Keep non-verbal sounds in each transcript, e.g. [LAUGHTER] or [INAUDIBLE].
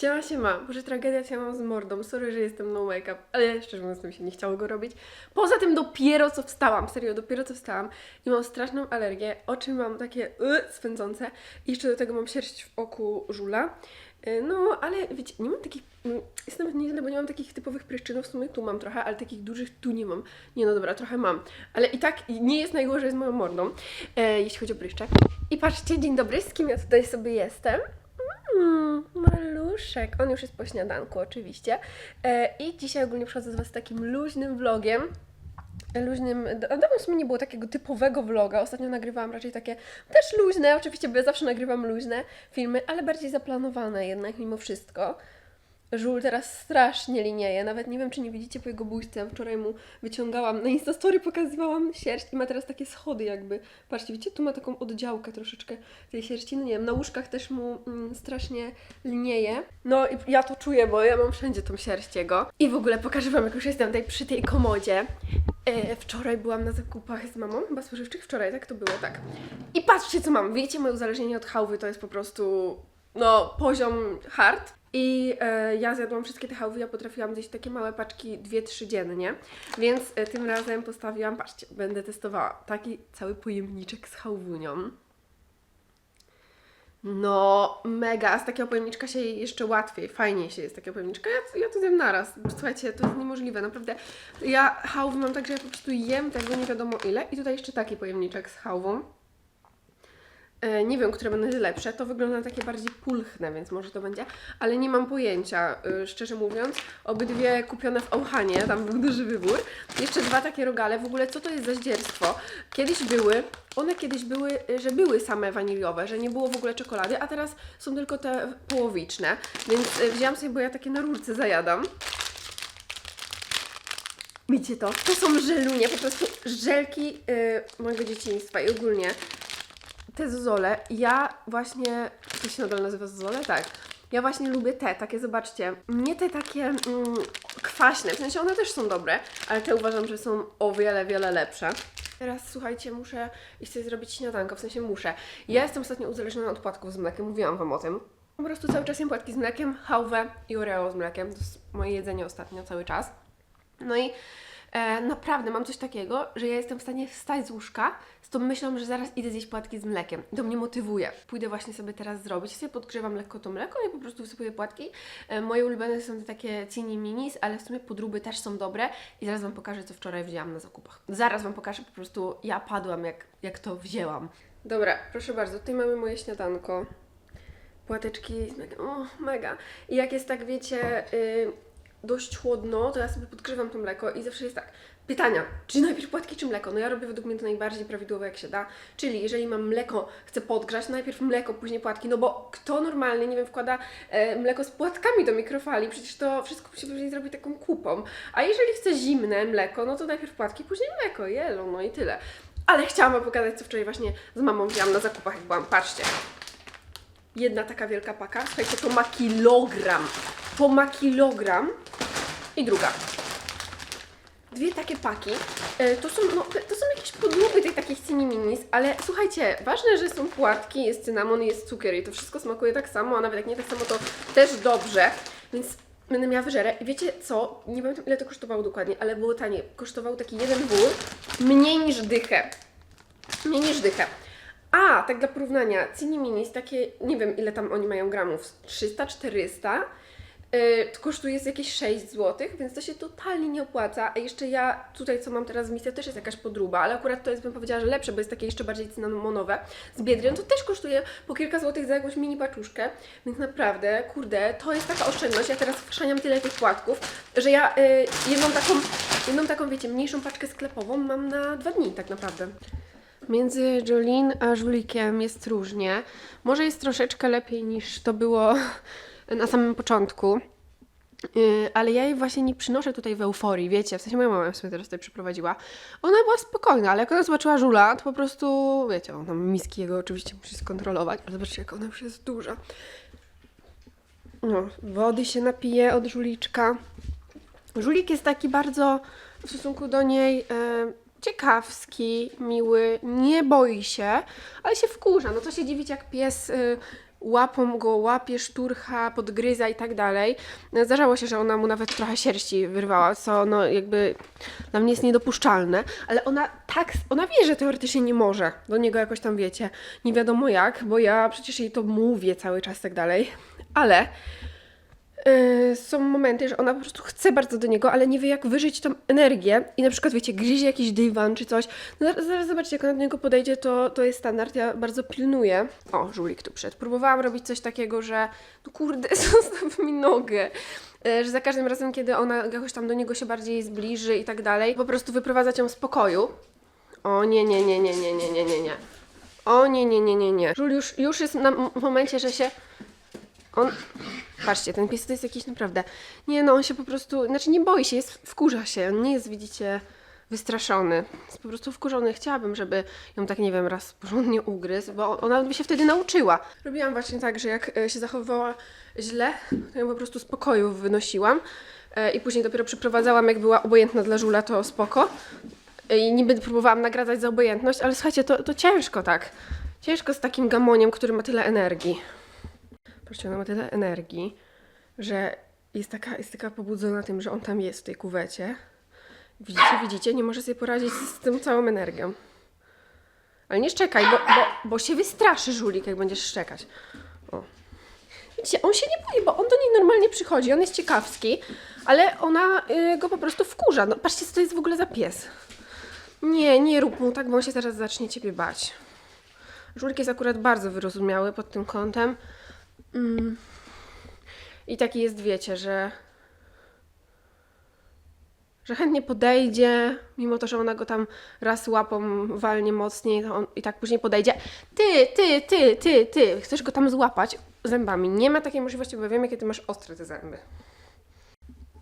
Siema, siema. Boże, tragedia ja mam z mordą. Sorry, że jestem no make-up, ale szczerze mówiąc mi się nie chciało go robić. Poza tym dopiero co wstałam, serio, dopiero co wstałam i mam straszną alergię. Oczy mam takie y, swędzące i jeszcze do tego mam sierść w oku żula. Y, No, ale wiecie, nie mam takich, mm, jest nawet nieźle, bo nie mam takich typowych pryszczynów, w sumie tu mam trochę, ale takich dużych tu nie mam. Nie no dobra, trochę mam, ale i tak nie jest najgorzej z moją mordą, e, jeśli chodzi o pryszcze. I patrzcie, dzień dobry, z kim ja tutaj sobie jestem? Mm, maluszek. On już jest po śniadanku, oczywiście. E, I dzisiaj ogólnie przychodzę z Was takim luźnym vlogiem. Luźnym, dawno w sumie nie było takiego typowego vloga. Ostatnio nagrywałam raczej takie też luźne, oczywiście, bo ja zawsze nagrywam luźne filmy, ale bardziej zaplanowane jednak mimo wszystko. Żul teraz strasznie linieje, nawet nie wiem, czy nie widzicie po jego buźce. Wczoraj mu wyciągałam, na Instastory pokazywałam sierść i ma teraz takie schody jakby. Patrzcie, widzicie, tu ma taką oddziałkę troszeczkę tej sierści, no nie wiem, na łóżkach też mu mm, strasznie linieje. No i ja to czuję, bo ja mam wszędzie tą sierść jego. I w ogóle pokażę Wam, jak już jestem tutaj przy tej komodzie. E, wczoraj byłam na zakupach z mamą, chyba spożywczych wczoraj, tak to było, tak. I patrzcie, co mam. Wiecie, moje uzależnienie od hałwy to jest po prostu, no, poziom hard. I e, ja zjadłam wszystkie te hałwy, ja potrafiłam zjeść takie małe paczki, dwie, trzy dziennie, więc e, tym razem postawiłam, patrzcie, będę testowała taki cały pojemniczek z hałwunią. No, mega, a z takiego pojemniczka się je jeszcze łatwiej, fajniej się jest takiego pojemniczka. Ja, ja to zjem naraz, słuchajcie, to jest niemożliwe, naprawdę. Ja hałwy mam tak, że ja po prostu jem tego nie wiadomo ile i tutaj jeszcze taki pojemniczek z hałwą. E, Nie wiem, które będą lepsze. To wygląda na takie bardziej pulchne, więc może to będzie, ale nie mam pojęcia, y, szczerze mówiąc. Obydwie kupione w Auchanie, tam był duży wybór. Jeszcze dwa takie rogale. W ogóle co to jest za zdzierstwo? Kiedyś były, one kiedyś były, y, że były same waniliowe, że nie było w ogóle czekolady, a teraz są tylko te połowiczne. Więc wzięłam sobie, bo ja takie na rurce zajadam. Widzicie to? To są żelunie, po prostu żelki y, mojego dzieciństwa i ogólnie te zozole, ja właśnie, to się nadal nazywa zozole? Tak. Ja właśnie lubię te, takie zobaczcie, nie te takie mm, kwaśne, w sensie one też są dobre, ale te uważam, że są o wiele, wiele lepsze. Teraz słuchajcie, muszę iść sobie zrobić śniadanko, w sensie muszę. Ja jestem ostatnio uzależniona od płatków z mlekiem, mówiłam Wam o tym. Po prostu cały czas jem płatki z mlekiem, hałwę i oreo z mlekiem, to jest moje jedzenie ostatnio cały czas. No i e, naprawdę mam coś takiego, że ja jestem w stanie wstać z łóżka z tą myślą, że zaraz idę zjeść płatki z mlekiem. To mnie motywuje. Pójdę właśnie sobie teraz zrobić. Sobie podgrzewam lekko to mleko i po prostu wsypuję płatki. E, moje ulubione są te takie cini minis, ale w sumie podróby też są dobre i zaraz Wam pokażę, co wczoraj wzięłam na zakupach. Zaraz Wam pokażę, po prostu ja padłam, jak, jak to wzięłam. Dobra, proszę bardzo, tutaj mamy moje śniadanko płateczki z. O, mega. I jak jest tak, wiecie, y, dość chłodno, to ja sobie podgrzewam to mleko i zawsze jest tak. Pytania, czy najpierw płatki, czy mleko? No ja robię według mnie to najbardziej prawidłowo, jak się da. Czyli jeżeli mam mleko, chcę podgrzać, najpierw mleko, później płatki, no bo kto normalnie, nie wiem, wkłada e, mleko z płatkami do mikrofali? Przecież to wszystko się później zrobi taką kupą. A jeżeli chcę zimne mleko, no to najpierw płatki, później mleko, jelo, no i tyle. Ale chciałam wam pokazać, co wczoraj właśnie z mamą wzięłam na zakupach, jak byłam. Patrzcie. Jedna taka wielka paka. Słuchajcie, to ma kilogram. To ma kilogram. I druga. Dwie takie paki. E, To są, no, to są jakieś podróby tych takich cini minis, ale słuchajcie, ważne, że są płatki, jest cynamon, jest cukier i to wszystko smakuje tak samo, a nawet jak nie tak samo, to też dobrze, więc będę miała wyżerę. I wiecie co? Nie pamiętam ile to kosztowało dokładnie, ale było tanie. Kosztował taki jeden wór mniej niż dychę. Mniej niż dychę. A, tak dla porównania, Cini Minis, takie, nie wiem ile tam oni mają gramów, 300-400, yy, kosztuje jakieś 6 zł, więc to się totalnie nie opłaca. A jeszcze ja tutaj, co mam teraz w misce, też jest jakaś podróba, ale akurat to jest, bym powiedziała, że lepsze, bo jest takie jeszcze bardziej cynamonowe. Z Biedrien to też kosztuje po kilka złotych za jakąś mini paczuszkę, więc naprawdę, kurde, to jest taka oszczędność. Ja teraz wchrzaniam tyle tych płatków, że ja yy, jedną taką, jedną taką, wiecie, mniejszą paczkę sklepową mam na dwa dni tak naprawdę. Między Jolene a Żulikiem jest różnie. Może jest troszeczkę lepiej niż to było [LAUGHS] na samym początku. Yy, ale ja jej właśnie nie przynoszę tutaj w euforii, wiecie, w sensie moja mama ją sobie teraz tutaj przyprowadziła. Ona była spokojna, ale jak ona zobaczyła żula, to po prostu, wiecie, on tam miski jego oczywiście musi skontrolować, ale zobaczcie, jak ona już jest duża. No, wody się napije od żuliczka. Żulik jest taki bardzo w stosunku do niej e, ciekawski, miły, nie boi się, ale się wkurza. No to się dziwić, jak pies e, łapą go łapie, szturcha, podgryza i tak dalej. Zdarzało się, że ona mu nawet trochę sierści wyrwała, co no jakby dla mnie jest niedopuszczalne, ale ona tak, ona wie, że teoretycznie nie może do niego jakoś tam, wiecie, nie wiadomo jak, bo ja przecież jej to mówię cały czas tak dalej, ale są momenty, że ona po prostu chce bardzo do niego, ale nie wie jak wyżyć tą energię i na przykład, wiecie, gryzie jakiś dywan czy coś. No zaraz, zaraz zobaczcie, jak ona do niego podejdzie, to, to jest standard, ja bardzo pilnuję. O, żulik tu przed. Próbowałam robić coś takiego, że no kurde, zostaw mi nogę. Yy, że za każdym razem, kiedy ona jakoś tam do niego się bardziej zbliży i tak dalej, po prostu wyprowadzać ją z pokoju. O nie, nie, nie, nie, nie, nie, nie, nie, nie. O nie, nie, nie, nie, nie. Żul już, już jest na momencie, że się on. Patrzcie, ten pies to jest jakiś naprawdę. Nie no, on się po prostu. Znaczy nie boi się, jest, wkurza się. On nie jest, widzicie, wystraszony. Jest po prostu wkurzony. Chciałabym, żeby ją tak, nie wiem, raz porządnie ugryzł, bo ona by się wtedy nauczyła. Robiłam właśnie tak, że jak e, się zachowywała źle, to ją po prostu z pokoju wynosiłam. e, I później dopiero przyprowadzałam, jak była obojętna dla żula, to spoko. E, I niby próbowałam nagradzać za obojętność, ale słuchajcie, to, to ciężko tak. Ciężko z takim gamoniem, który ma tyle energii. Ona ma tyle energii, że jest taka, jest taka pobudzona tym, że on tam jest w tej kuwecie. Widzicie, widzicie, nie może sobie poradzić z tą całą energią. Ale nie szczekaj, bo, bo, bo się wystraszy żulik, jak będziesz szczekać. O. Widzicie, on się nie boi, bo on do niej normalnie przychodzi, on jest ciekawski, ale ona y, go po prostu wkurza. No, patrzcie, co to jest w ogóle za pies. Nie, nie rób mu tak, bo on się zaraz zacznie ciebie bać. Żulik jest akurat bardzo wyrozumiały pod tym kątem. Mm. I taki jest, wiecie, że. że chętnie podejdzie, mimo to, że ona go tam raz łapą walnie mocniej, to on i tak później podejdzie. Ty, ty, ty, ty, ty, chcesz go tam złapać zębami. Nie ma takiej możliwości, bo wiem, jakie ty masz ostre te zęby.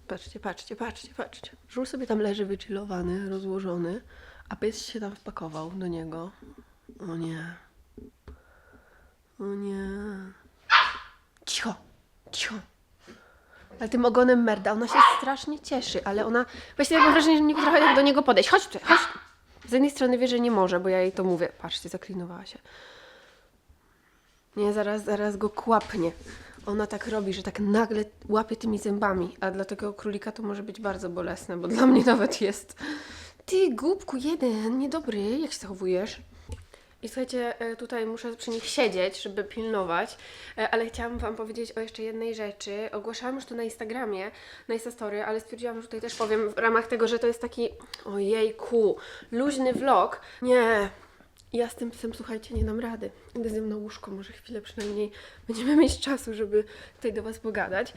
Patrzcie, patrzcie, patrzcie, patrzcie. Żul sobie tam leży wychillowany, rozłożony, a pies się tam wpakował do niego. O nie. O nie. Cicho, cicho. Ale tym ogonem merda, ona się strasznie cieszy, ale ona... Właściwie mam wrażenie, że nie potrafi tak do niego podejść. Chodź tutaj, chodź. Z jednej strony wie, że nie może, bo ja jej to mówię. Patrzcie, zaklinowała się. Nie, zaraz, zaraz go kłapnie. Ona tak robi, że tak nagle łapie tymi zębami, a dla tego królika to może być bardzo bolesne, bo dla mnie nawet jest. Ty, głupku jeden, niedobry, jak się zachowujesz? I słuchajcie, e, tutaj muszę przy nich siedzieć, żeby pilnować, e, ale chciałam Wam powiedzieć o jeszcze jednej rzeczy. Ogłaszałam już to na Instagramie, na Instastory, ale stwierdziłam, że tutaj też powiem w ramach tego, że to jest taki, ojejku, luźny vlog. Nie, ja z tym psem, słuchajcie, nie dam rady. Idę z nią na łóżko, może chwilę przynajmniej będziemy mieć czasu, żeby tutaj do Was pogadać.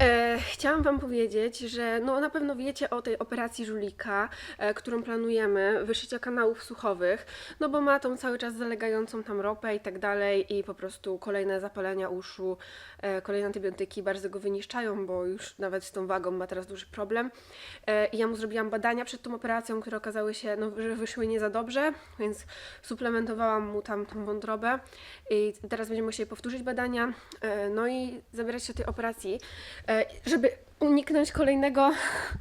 E, chciałam Wam powiedzieć, że no na pewno wiecie o tej operacji żulika, e, którą planujemy, wyszycia kanałów słuchowych, no bo ma tą cały czas zalegającą tam ropę i tak dalej i po prostu kolejne zapalenia uszu, e, kolejne antybiotyki bardzo go wyniszczają, bo już nawet z tą wagą ma teraz duży problem. E, I ja mu zrobiłam badania przed tą operacją, które okazały się, no, że wyszły nie za dobrze, więc suplementowałam mu tam tą wątrobę i teraz będziemy musieli powtórzyć badania, e, no i zabierać się tej operacji, e, żeby uniknąć kolejnego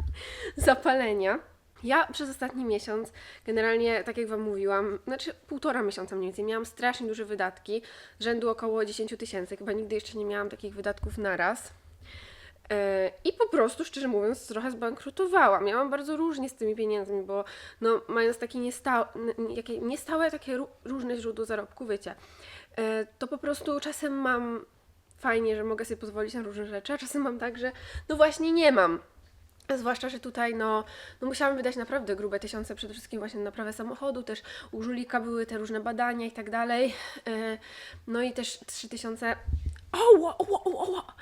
[LAUGHS] zapalenia. Ja przez ostatni miesiąc, generalnie, tak jak Wam mówiłam, znaczy półtora miesiąca mniej więcej, miałam strasznie duże wydatki, rzędu około 10 tysięcy, chyba nigdy jeszcze nie miałam takich wydatków naraz. E, I po prostu, szczerze mówiąc, trochę zbankrutowałam. Miałam bardzo różnie z tymi pieniędzmi, bo no, mając takie niestałe, niestałe takie ró- różne źródło zarobku, wiecie, e, to po prostu czasem mam fajnie, że mogę sobie pozwolić na różne rzeczy, a czasem mam tak, że no właśnie nie mam. Zwłaszcza, że tutaj no, no musiałam wydać naprawdę grube tysiące, przede wszystkim właśnie na naprawę samochodu, też u Żulika były te różne badania i tak dalej. E, No i też trzy tysiące... Oła, oła, oła, oła!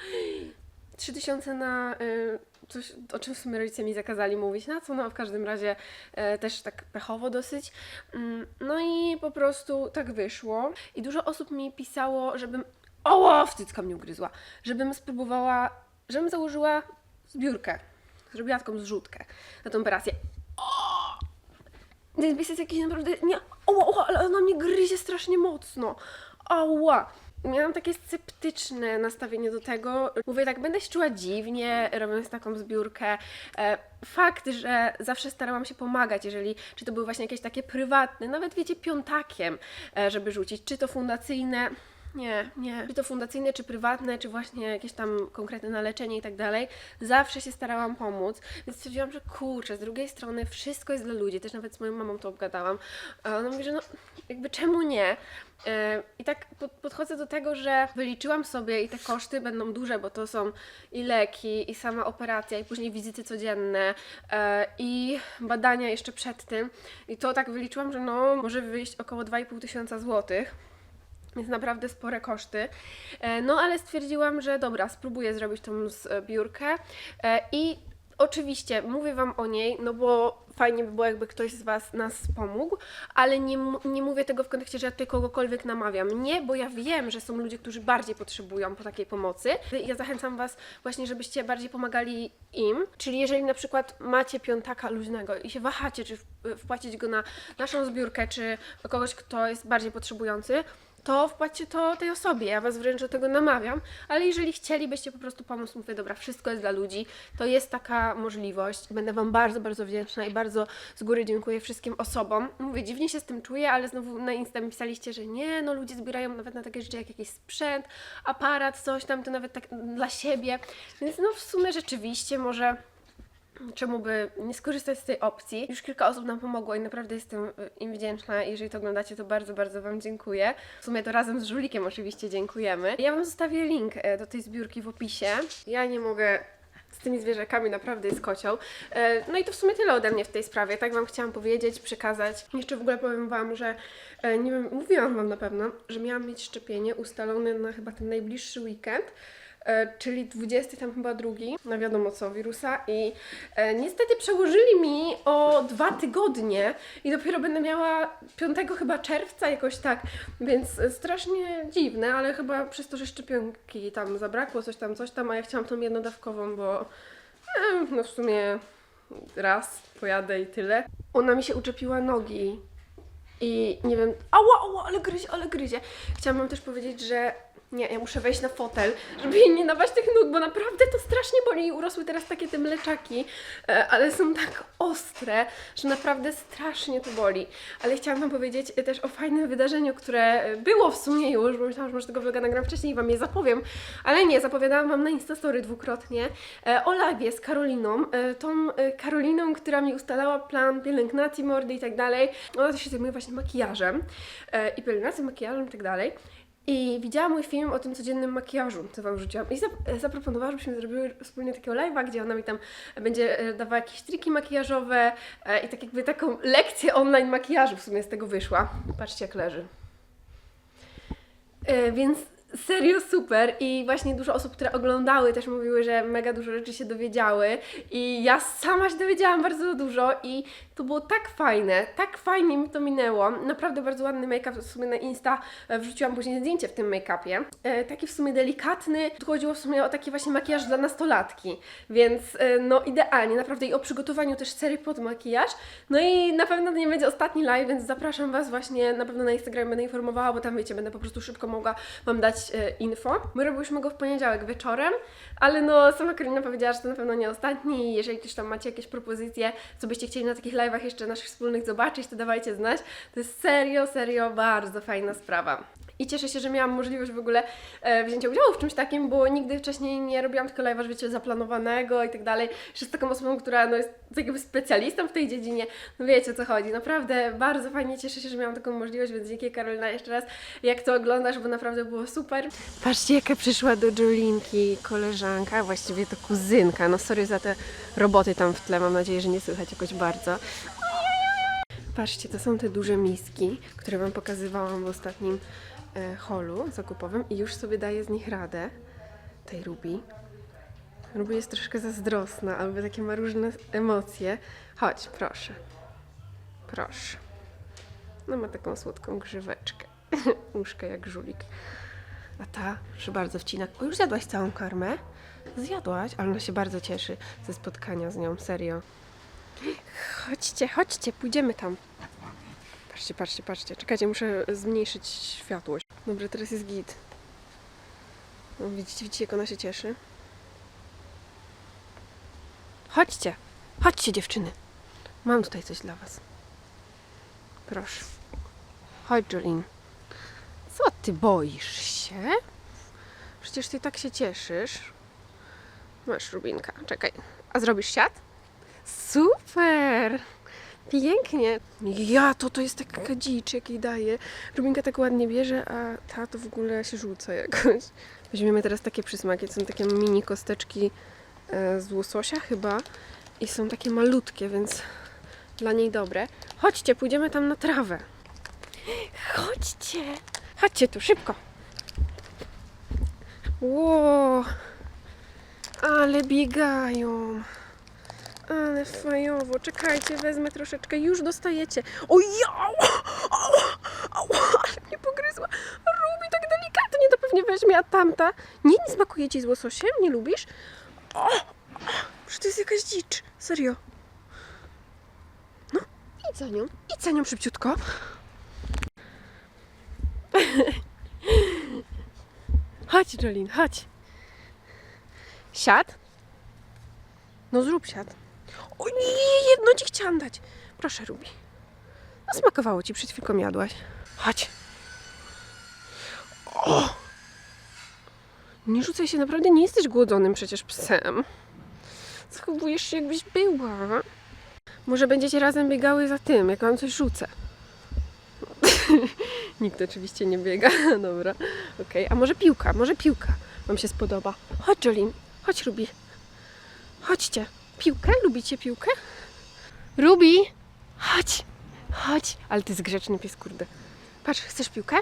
3000 na y, coś, o czym w sumie rodzice mi zakazali mówić, na co no w każdym razie e, też tak pechowo dosyć. Mm, no i po prostu tak wyszło. I dużo osób mi pisało, żebym. Oło, wstydzka mnie ugryzła. Żebym spróbowała, żebym założyła zbiórkę. Zrobiła taką zrzutkę na tą operację. Ten pies jest jakiś naprawdę. Nie. Oła, ale ona mnie gryzie strasznie mocno. Ała. Miałam takie sceptyczne nastawienie do tego. Mówię tak, będę się czuła dziwnie, robiąc taką zbiórkę. E, Fakt, że zawsze starałam się pomagać, jeżeli, czy to były właśnie jakieś takie prywatne, nawet wiecie, piątakiem, e, żeby rzucić, czy to fundacyjne. Nie, nie. Czy to fundacyjne, czy prywatne, czy właśnie jakieś tam konkretne na leczenie i tak dalej, zawsze się starałam pomóc, więc stwierdziłam, że kurczę, z drugiej strony wszystko jest dla ludzi, też nawet z moją mamą to obgadałam, a ona mówi, że no jakby czemu nie? E, I tak pod, podchodzę do tego, że wyliczyłam sobie i te koszty będą duże, bo to są i leki, i sama operacja, i później wizyty codzienne, e, i badania jeszcze przed tym. I to tak wyliczyłam, że no może wyjść około 2,5 tysiąca złotych. Więc naprawdę spore koszty. E, No ale stwierdziłam, że dobra, spróbuję zrobić tą zbiórkę. E, I oczywiście mówię Wam o niej, no bo fajnie by było, jakby ktoś z Was nas pomógł, ale nie, nie mówię tego w kontekście, że ja tutaj kogokolwiek namawiam. Nie, bo ja wiem, że są ludzie, którzy bardziej potrzebują po takiej pomocy. Ja zachęcam Was właśnie, żebyście bardziej pomagali im. Czyli jeżeli na przykład macie piątaka luźnego i się wahacie, czy wpłacić go na naszą zbiórkę, czy kogoś, kto jest bardziej potrzebujący, to wpłaćcie to tej osobie. Ja Was wręcz do tego namawiam, ale jeżeli chcielibyście po prostu pomóc, mówię, dobra, wszystko jest dla ludzi, to jest taka możliwość. Będę Wam bardzo, bardzo wdzięczna i bardzo z góry dziękuję wszystkim osobom. Mówię, dziwnie się z tym czuję, ale znowu na Insta mi pisaliście, że nie, no ludzie zbierają nawet na takie rzeczy jak jakiś sprzęt, aparat, coś tam, to nawet tak dla siebie. Więc no w sumie rzeczywiście może czemu by nie skorzystać z tej opcji. Już kilka osób nam pomogło i naprawdę jestem y, im wdzięczna. Jeżeli to oglądacie, to bardzo, bardzo Wam dziękuję. W sumie to razem z Żulikiem oczywiście dziękujemy. Ja Wam zostawię link e, do tej zbiórki w opisie. Ja nie mogę z tymi zwierzakami naprawdę jest kocioł. E, No i to w sumie tyle ode mnie w tej sprawie. Tak Wam chciałam powiedzieć, przekazać. Jeszcze w ogóle powiem Wam, że nie wiem, mówiłam Wam na pewno, że miałam mieć szczepienie ustalone na chyba ten najbliższy weekend. E, czyli 20 tam chyba drugi, na wiadomo co, wirusa i e, niestety przełożyli mi o dwa tygodnie i dopiero będę miała 5 chyba czerwca jakoś tak, więc strasznie dziwne, ale chyba przez to, że szczepionki tam zabrakło, coś tam, coś tam, a ja chciałam tą jednodawkową, bo no w sumie raz pojadę i tyle. Ona mi się uczepiła nogi i nie wiem, ała, ała, ale gryzie, ale gryzie. Chciałam wam też powiedzieć, że nie, ja muszę wejść na fotel, żeby jej nie dawać tych nóg, bo naprawdę to strasznie boli. Urosły teraz takie te mleczaki, e, ale są tak ostre, że naprawdę strasznie to boli. Ale chciałam wam powiedzieć też o fajnym wydarzeniu, które było w sumie już, bo myślałam, że może tego vloga nagram wcześniej i wam je zapowiem, ale nie, zapowiadałam wam na Instastory dwukrotnie e, o live z Karoliną, e, tą Karoliną, która mi ustalała plan pielęgnacji mordy i tak dalej. Ona też się zajmuje właśnie makijażem i pielęgnacją, makijażem i tak dalej. I widziałam mój film o tym codziennym makijażu, co Wam rzuciłam. I zap- zaproponowała, żebyśmy zrobiły wspólnie takiego live'a, gdzie ona mi tam będzie e, dawała jakieś triki makijażowe e, i tak jakby taką lekcję online makijażu w sumie z tego wyszła. Patrzcie jak leży. E, Więc serio super i właśnie dużo osób, które oglądały też mówiły, że mega dużo rzeczy się dowiedziały i ja sama się dowiedziałam bardzo dużo i to było tak fajne, tak fajnie mi to minęło. Naprawdę bardzo ładny make-up w sumie na Insta e, wrzuciłam później zdjęcie w tym make-upie. E, taki w sumie delikatny, tu chodziło w sumie o taki właśnie makijaż dla nastolatki, więc e, no idealnie, naprawdę i o przygotowaniu też serii pod makijaż. No i na pewno to nie będzie ostatni live, więc zapraszam Was właśnie, na pewno na Instagram będę informowała, bo tam wiecie, będę po prostu szybko mogła Wam dać e, info. My robiłyśmy go w poniedziałek wieczorem, ale no sama Karolina powiedziała, że to na pewno nie ostatni jeżeli też tam macie jakieś propozycje, co byście chcieli na takich live'ach jeszcze naszych wspólnych zobaczyć, to dawajcie znać. To jest serio, serio bardzo fajna sprawa. I cieszę się, że miałam możliwość w ogóle e, wzięcia udziału w czymś takim, bo nigdy wcześniej nie robiłam tylko live'a, wiecie, zaplanowanego i tak dalej. Jeszcze z taką osobą, która no, jest jakby specjalistą w tej dziedzinie, no wiecie o co chodzi. Naprawdę bardzo fajnie cieszę się, że miałam taką możliwość, więc dzięki Karolina jeszcze raz, jak to oglądasz, bo naprawdę było super. Patrzcie, jaka przyszła do Jolinki koleżanka, właściwie to kuzynka. No sorry za te roboty tam w tle, mam nadzieję, że nie słychać jakoś bardzo. Patrzcie, to są te duże miski, które Wam pokazywałam w ostatnim holu zakupowym i już sobie daję z nich radę. Tej Ruby. Ruby jest troszkę zazdrosna, albo takie ma różne emocje. Chodź, proszę. Proszę. No ma taką słodką grzyweczkę. [LAUGHS] Uszka jak żulik. A ta, proszę bardzo, wcina. O, już zjadłaś całą karmę? Zjadłaś, ale ona się bardzo cieszy ze spotkania z nią, serio. Chodźcie, chodźcie, pójdziemy tam. Patrzcie, patrzcie, patrzcie. Czekajcie, muszę zmniejszyć światłość. Dobra, teraz jest git. No, widzicie, widzicie, jak ona się cieszy? Chodźcie, chodźcie dziewczyny. Mam tutaj coś dla was. Proszę. Chodź, Jolene. Co ty boisz się? Przecież ty tak się cieszysz. Masz Rubinka, czekaj. A zrobisz siat? Super! Pięknie. Ja, to to jest taka dzicz, jakiej daje. Rubinka tak ładnie bierze, a ta to w ogóle się rzuca jakoś. Weźmiemy teraz takie przysmaki. To są takie mini kosteczki e, z łososia chyba. I są takie malutkie, więc dla niej dobre. Chodźcie, pójdziemy tam na trawę. Chodźcie. Chodźcie tu, szybko. Ło, ale biegają. Ale fajowo. Czekajcie, wezmę troszeczkę. Już dostajecie. O ja! Ała! Ała! Ale mnie pogryzła. Rubi tak delikatnie to pewnie weźmie, a tamta. Nie, nie smakuje ci z łososiem? Nie lubisz? O! Że to jest jakaś dzicz. Serio. No, idź za nią. Idź za nią szybciutko. [LAUGHS] Chodź, Jolin, chodź. Siad? No zrób siad. O nie, jedno ci chciałam dać. Proszę, Rubi. No smakowało ci, przed chwilką jadłaś. Chodź. O! Nie rzucaj się, naprawdę nie jesteś głodzonym przecież psem. Zachowujesz się jakbyś była. Może będziecie razem biegały za tym, jak wam coś rzucę. [LAUGHS] Nikt oczywiście nie biega. [LAUGHS] Dobra, okej. A może piłka, może piłka wam się spodoba. Chodź, Jolin. Chodź, Rubi. Chodźcie. Piłkę? Lubicie piłkę? Rubi! Chodź! Chodź! Ale ty jest grzeczny pies, kurde. Patrz, chcesz piłkę?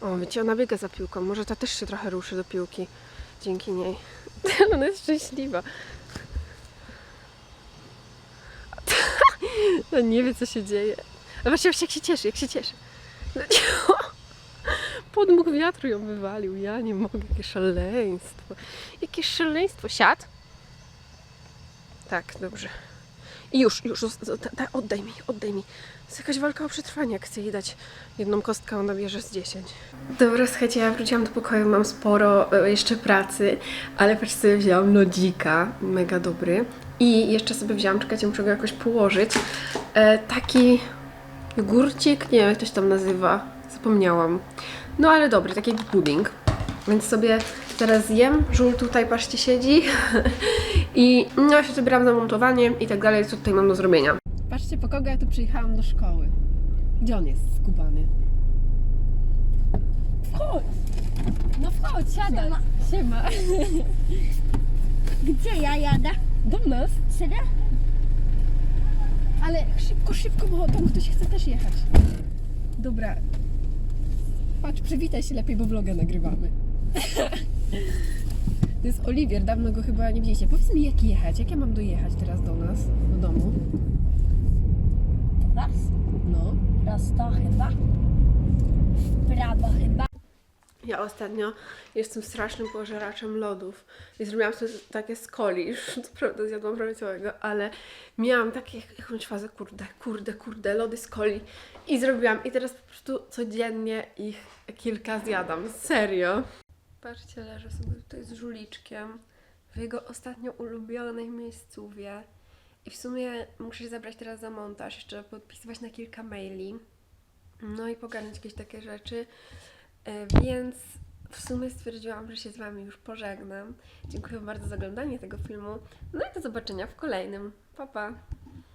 O, wiecie, ona biega za piłką. Może ta też się trochę ruszy do piłki. Dzięki niej. [LAUGHS] ona jest szczęśliwa. [LAUGHS] No nie wie, co się dzieje. Ale właśnie, jak się cieszy, jak się cieszy. [LAUGHS] Podmuch wiatru ją wywalił. Ja nie mogę, jakie szaleństwo. Jakie szaleństwo. Siad? Tak, dobrze. I już, już, da- oddaj mi, oddaj mi. Jest jakaś walka o przetrwanie, chcę jej dać jedną kostkę, ona bierze z 10. Dobra, słuchajcie, ja wróciłam do pokoju, mam sporo e, jeszcze pracy, ale patrz sobie wzięłam lodzika, mega dobry. I jeszcze sobie wzięłam, czekajcie, muszę go jakoś położyć, e, taki jogurcik, nie wiem jak to się tam nazywa, zapomniałam. No ale dobry, taki pudding. Więc sobie teraz zjem. Żul tutaj, patrzcie, siedzi. [LAUGHS] I no, ja się zabieram za montowanie i tak dalej, co tutaj mam do zrobienia. Patrzcie, po kogo ja tu przyjechałam do szkoły. Gdzie on jest skubany? Wchodź! No wchodź, siadaj. Siema. [LAUGHS] Gdzie ja jadę? Do nas. Serio? Ale szybko, szybko, bo tam ktoś chce też jechać. Dobra. Patrz, przywitaj się lepiej, bo vloga nagrywamy. [LAUGHS] To jest Oliwier, dawno go chyba nie widzieliście. Powiedz mi, jak jechać? Jak ja mam dojechać teraz do nas, do domu? Raz. No. Prosto chyba. W prawo chyba. Ja ostatnio jestem strasznym pożeraczem lodów i zrobiłam sobie takie z coli, [LAUGHS] już co prawda zjadłam prawie całego, ale miałam takie, jakąś fazę, kurde, kurde, kurde, lody z coli i zrobiłam i teraz po prostu codziennie ich kilka zjadam, serio. Patrzcie, leżę sobie tutaj z żuliczkiem w jego ostatnio ulubionej miejscówie i w sumie muszę się zabrać teraz za montaż, jeszcze podpisywać na kilka maili, no i pogarnąć jakieś takie rzeczy. E, Więc w sumie stwierdziłam, że się z Wami już pożegnam. Dziękuję bardzo za oglądanie tego filmu. No i do zobaczenia w kolejnym. Pa, pa!